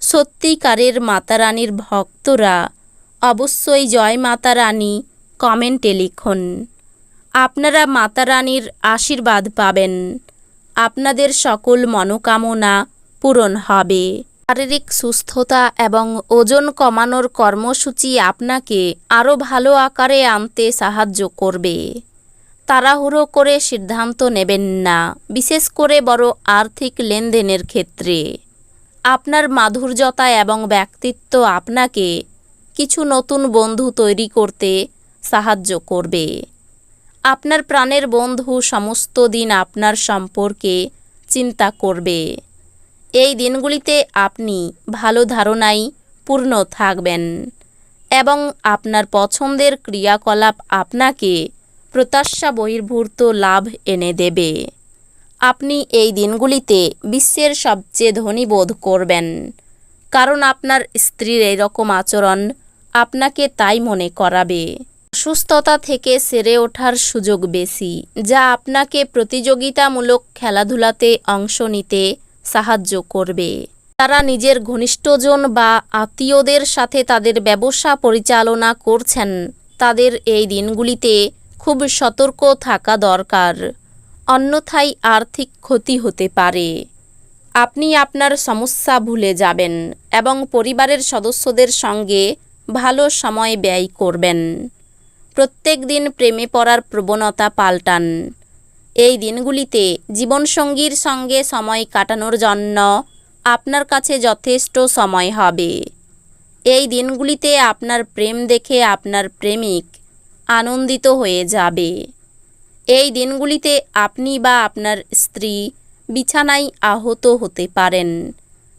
সত্যিকারের মাতারানীর ভক্তরা অবশ্যই জয় মাতা রানী কমেন্টে লিখুন। আপনারা মাতারানীর আশীর্বাদ পাবেন। আপনাদের সকল মনোকামনা পূরণ হবে। শারীরিক সুস্থতা এবং ওজন কমানোর কর্মসূচি আপনাকে আরও ভালো আকারে আনতে সাহায্য করবে। তাড়াহুড়ো করে সিদ্ধান্ত নেবেন না, বিশেষ করে বড় আর্থিক লেনদেনের ক্ষেত্রে। আপনার মাধুর্যতা এবং ব্যক্তিত্ব আপনাকে কিছু নতুন বন্ধু তৈরি করতে সাহায্য করবে। আপনার প্রাণের বন্ধু সমস্ত দিন আপনার সম্পর্কে চিন্তা করবে। এই দিনগুলিতে আপনি ভালো ধারণায় পূর্ণ থাকবেন এবং আপনার পছন্দের ক্রিয়াকলাপ আপনাকে প্রত্যাশা বহির্ভূত লাভ এনে দেবে। আপনি এই দিনগুলিতে বিশ্বের সবচেয়ে ধনী বোধ করবেন। কারণ আপনার স্ত্রীর এরকম আচরণ আপনাকে তাই মনে করাবে। অসুস্থতা থেকে সেরে ওঠার সুযোগ বেশি, যা আপনাকে প্রতিযোগিতামূলক খেলাধুলাতে অংশ নিতে সাহায্য করবে। তারা নিজের ঘনিষ্ঠজন বা আত্মীয়দের সাথে তাদের ব্যবসা পরিচালনা করছেন। তাদের এই দিনগুলিতে খুব সতর্ক থাকা দরকার। অন্যথায় আর্থিক ক্ষতি হতে পারে। আপনি আপনার সমস্যা ভুলে যাবেন এবং পরিবারের সদস্যদের সঙ্গে ভালো সময় ব্যয় করবেন। প্রত্যেক দিন প্রেমে পড়ার প্রবণতা পাল্টান। এই দিনগুলিতে জীবনসঙ্গীর সঙ্গে সময় কাটানোর জন্য আপনার কাছে যথেষ্ট সময় হবে। এই দিনগুলিতে আপনার প্রেম দেখে আপনার প্রেমিক আনন্দিত হয়ে যাবে। এই দিনগুলিতে আপনি বা আপনার স্ত্রী বিছানায় আহত হতে পারেন।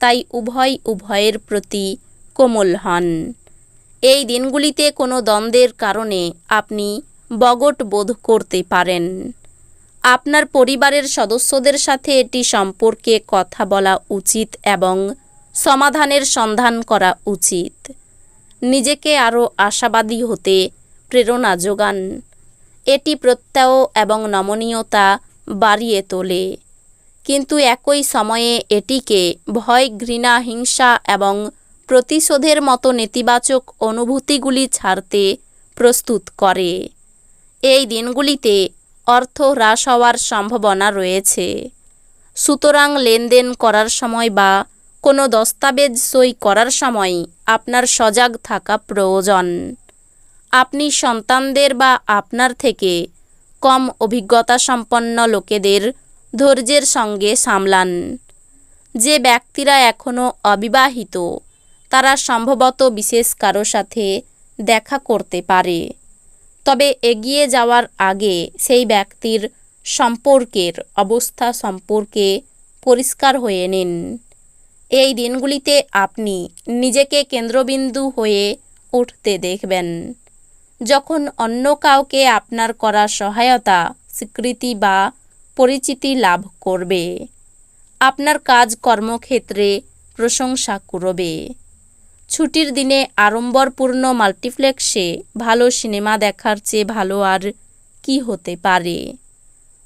তাই উভয় উভয়ের প্রতি কোমল হন। এই দিনগুলিতে কোনো দ্বন্দ্বের কারণে আপনি বগট বোধ করতে পারেন। আপনার পরিবারের সদস্যদের সাথে এটি সম্পর্কে কথা বলা উচিত এবং সমাধানের সন্ধান করা উচিত। নিজেকে আরও আশাবাদী হতে প্রেরণা যোগান। এটি প্রত্যয় এবং নমনীয়তা বাড়িয়ে তোলে। কিন্তু একই সময়ে এটিকে ভয়, ঘৃণা, হিংসা এবং প্রতিশোধের মতো নেতিবাচক অনুভূতিগুলি ছাড়তে প্রস্তুত করে। এই দিনগুলিতে অর্থ হ্রাস হওয়ার সম্ভাবনা রয়েছে। সুতরাং লেনদেন করার সময় বা কোনো দস্তাবেজ সই করার সময় আপনার সজাগ থাকা প্রয়োজন। আপনি সন্তানদের বা আপনার থেকে কম অভিজ্ঞতা সম্পন্ন লোকেদের ধৈর্যের সঙ্গে সামলান। যে ব্যক্তিরা এখনও অবিবাহিত, তারা সম্ভবত বিশেষ কারও সাথে দেখা করতে পারে। তবে এগিয়ে যাওয়ার আগে সেই ব্যক্তির সম্পর্কের অবস্থা সম্পর্কে পরিষ্কার হয়ে নিন। এই দিনগুলিতে আপনি নিজেকে কেন্দ্রবিন্দু হয়ে উঠতে দেখবেন। যখন অন্য কাউকে আপনার করা সহায়তা, স্বীকৃতি বা পরিচিতি লাভ করবে। আপনার কাজ কর্মক্ষেত্রে প্রশংসা করবে ছুটির দিনে আড়ম্বরপূর্ণ মাল্টিপ্লেক্সে ভালো সিনেমা দেখার চেয়ে ভালো আর কি হতে পারে?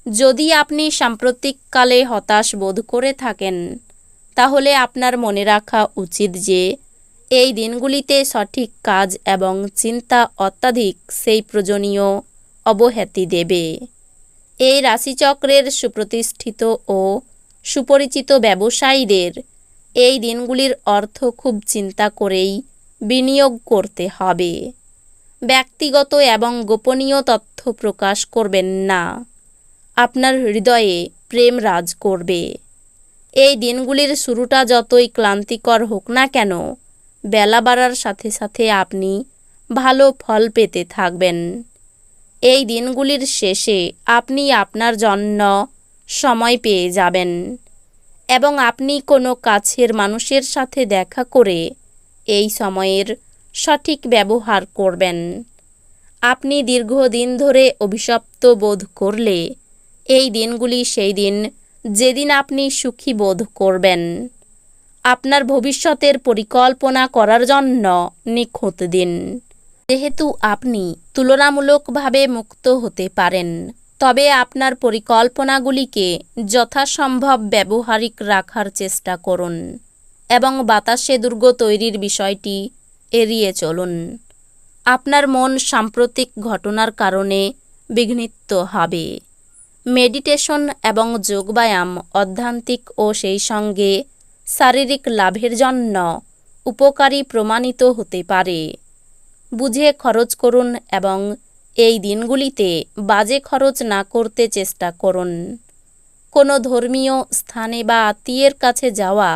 যদি আপনি সাম্প্রতিককালে হতাশ বোধ করে থাকেন, তাহলে আপনার মনে রাখা উচিত যে এই দিনগুলিতে সঠিক কাজ এবং চিন্তা অত্যাধিক, সেই প্রয়োজনীয় অবহেতি দেবে। এই রাশিচক্রের সুপ্রতিষ্ঠিত ও সুপরিচিত ব্যবসায়ীদের এই দিনগুলির অর্থ খুব চিন্তা করেই বিনিয়োগ করতে হবে। ব্যক্তিগত এবং গোপনীয় তথ্য প্রকাশ করবেন না। আপনার হৃদয়ে প্রেম রাজ করবে। এই দিনগুলির শুরুটা যতই ক্লান্তিকর হোক না কেন বেলা বাড়ার সাথে সাথে আপনি ভালো ফল পেতে থাকবেন। এই দিনগুলির শেষে আপনি আপনার জন্য সময় পেয়ে যাবেন এবং আপনি কোনো কাছের মানুষের সাথে দেখা করে এই সময়ের সঠিক ব্যবহার করবেন। আপনি দীর্ঘদিন ধরে অভিশপ্ত বোধ করলে এই দিনগুলি সেই দিন যেদিন আপনি সুখী বোধ করবেন। আপনার ভবিষ্যতের পরিকল্পনা করার জন্য নিখুঁত দিন। যেহেতু আপনি তুলনামূলকভাবে মুক্ত হতে পারেন, তবে আপনার পরিকল্পনাগুলিকে যথাসম্ভব ব্যবহারিক রাখার চেষ্টা করুন এবং বাতাসে দুর্গ তৈরির বিষয়টি এড়িয়ে চলুন। আপনার মন সাম্প্রতিক ঘটনার কারণে বিঘ্নিত হবে। মেডিটেশন এবং যোগব্যায়াম অধ্যান্তিক ও সেই সঙ্গে শারীরিক লাভের জন্য উপকারী প্রমাণিত হতে পারে। বুঝে খরচ করুন এবং এই দিনগুলিতে বাজে খরচ না করতে চেষ্টা করুন। কোনো ধর্মীয় স্থানে বা আত্মীয়ের কাছে যাওয়া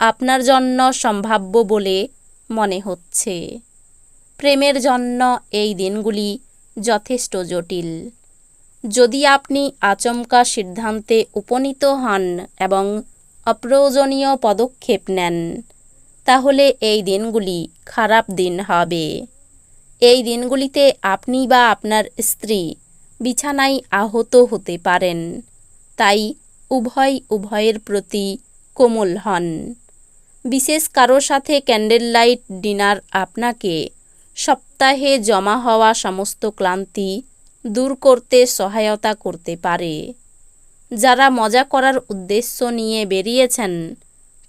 আপনার জন্য সম্ভাব্য বলে মনে হচ্ছে। প্রেমের জন্য এই দিনগুলি যথেষ্ট জটিল। যদি আপনি আচমকা সিদ্ধান্তে উপনীত হন এবং অপ্রয়োজনীয় পদক্ষেপ নেন। তাহলে এই দিনগুলি খারাপ দিন হবে। এই দিনগুলিতে আপনি বা আপনার স্ত্রী বিছানায় আহত হতে পারেন। তাই উভয় উভয়ের প্রতি কোমল হন। বিশেষ কারও সাথে ক্যান্ডেল লাইট ডিনার আপনাকে সপ্তাহে জমা হওয়া সমস্ত ক্লান্তি দূর করতে সহায়তা করতে পারে। যারা মজা করার উদ্দেশ্য নিয়ে বেরিয়েছেন,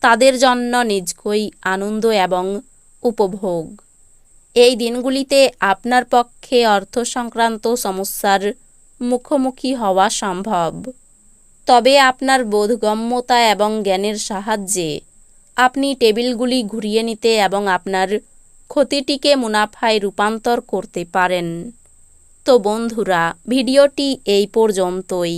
তাদের জন্য নিজকই আনন্দ এবং উপভোগ। এই দিনগুলিতে আপনার পক্ষে অর্থ সংক্রান্ত সমস্যার মুখোমুখি হওয়া সম্ভব। তবে আপনার বোধগম্যতা এবং জ্ঞানের সাহায্যে আপনি টেবিলগুলি ঘুরিয়ে নিতে এবং আপনার ক্ষতিটিকে মুনাফায় রূপান্তর করতে পারেন। তো বন্ধুরা, ভিডিওটি এই পর্যন্তই।